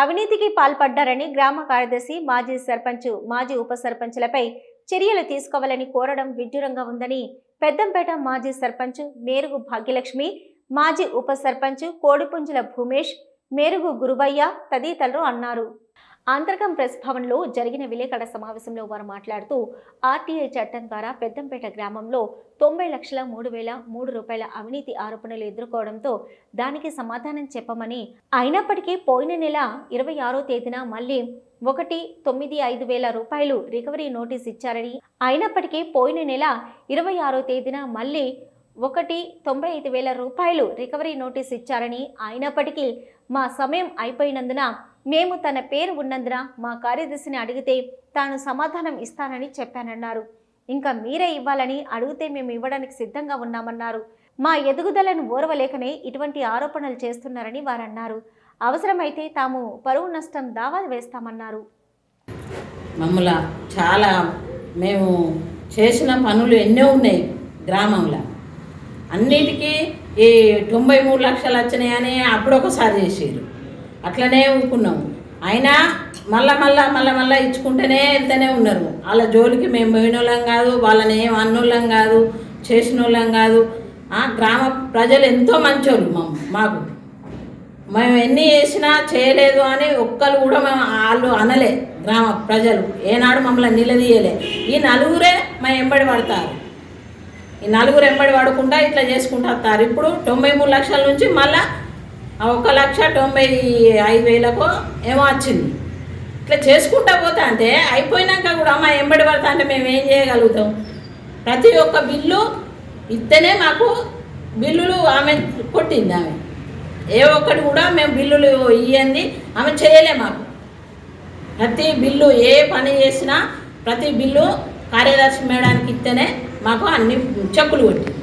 అవినీతికి పాల్పడ్డారని గ్రామ కార్యదర్శి మాజీ సర్పంచ్ మాజీ ఉప సర్పంచ్లపై చర్యలు తీసుకోవాలని కోరడం విడ్డూరంగా ఉందని పెద్దంపేట మాజీ సర్పంచ్ మేరుగు భాగ్యలక్ష్మి మాజీ ఉప సర్పంచ్ కోడిపుంజుల భూమేష్ మేరుగు గురువయ్య తదితరులు అన్నారు. అంతర్గం ప్రెస్ భవన్లో జరిగిన విలేకరుల సమావేశంలో వారు మాట్లాడుతూ ఆర్టీఐ చట్టం ద్వారా పెద్దంపేట గ్రామంలో తొంభై లక్షల మూడు వేల మూడు రూపాయల అవినీతి ఆరోపణలు ఎదుర్కోవడంతో దానికి సమాధానం చెప్పమని అయినప్పటికీ పోయిన నెల ఇరవై ఆరో తేదీన మళ్ళీ ఒకటి తొమ్మిది ఐదు వేల రూపాయలు రికవరీ నోటీస్ ఇచ్చారని అయినప్పటికీ పోయిన నెల ఇరవై ఆరో తేదీన మళ్ళీ ఒకటి తొంభై ఐదు వేల రూపాయలు రికవరీ నోటీస్ ఇచ్చారని అయినప్పటికీ మా సమయం అయిపోయినందున మేము తన పేరు ఉన్నందున మా కార్యదర్శిని అడిగితే తాను సమాధానం ఇస్తానని చెప్పానన్నారు. ఇంకా మీరే ఇవ్వాలని అడిగితే మేము ఇవ్వడానికి సిద్ధంగా ఉన్నామన్నారు. మా ఎదుగుదలను ఓర్వలేకనే ఇటువంటి ఆరోపణలు చేస్తున్నారని వారన్నారు. అవసరమైతే తాము పరువు నష్టం దావా వేస్తామన్నారు. మమ్మల చాలా మేము చేసిన పనులు ఎన్నో ఉన్నాయి గ్రామంలో. అన్నిటికీ ఈ తొంభై మూడు లక్షలు వచ్చినాయని అప్పుడు ఒకసారి చేసారు అట్లనే ఊరుకున్నాము. అయినా మళ్ళా మళ్ళా మళ్ళా మళ్ళా ఇచ్చుకుంటూనే వెళ్తూనే ఉన్నారు. వాళ్ళ జోలికి మేము పోయినోళ్ళం కాదు వాళ్ళని ఏం అన్నోళ్ళం కాదు చేసిన వాళ్ళం కాదు. ఆ, గ్రామ ప్రజలు ఎంతో మంచోళ్ళు మా మాకు. మేము ఎన్ని చేసినా చేయలేదు అని ఒక్కరు కూడా మేము వాళ్ళు అనలే గ్రామ ప్రజలు. ఏనాడు మమ్మల్ని నిలదీయలే. ఈ నలుగురే మా ఎంబడి పడతారు. ఈ నలుగురు ఎంబడి పడకుండా ఇట్లా చేసుకుంటూ వస్తారు. ఇప్పుడు తొంభై మూడు లక్షల నుంచి మళ్ళా ఒక లక్ష తొంభై ఐదు వేలకు ఏమో వచ్చింది. ఇట్లా చేసుకుంటా పోతా అంటే అయిపోయినాక కూడా మా ఎంబడి పడతా అంటే మేము ఏం చేయగలుగుతాం? ప్రతి ఒక్క బిల్లు ఇస్తేనే మాకు బిల్లులు ఆమె కొట్టింది ఆమె. ఏ ఒక్కటి కూడా మేము బిల్లులు ఇవ్వండి ఆమె చేయలే మాకు. ప్రతి బిల్లు ఏ పని చేసినా ప్రతి బిల్లు కార్యదర్శి మేడానికి ఇస్తేనే మాకు అన్ని చెక్కులు కొట్టింది.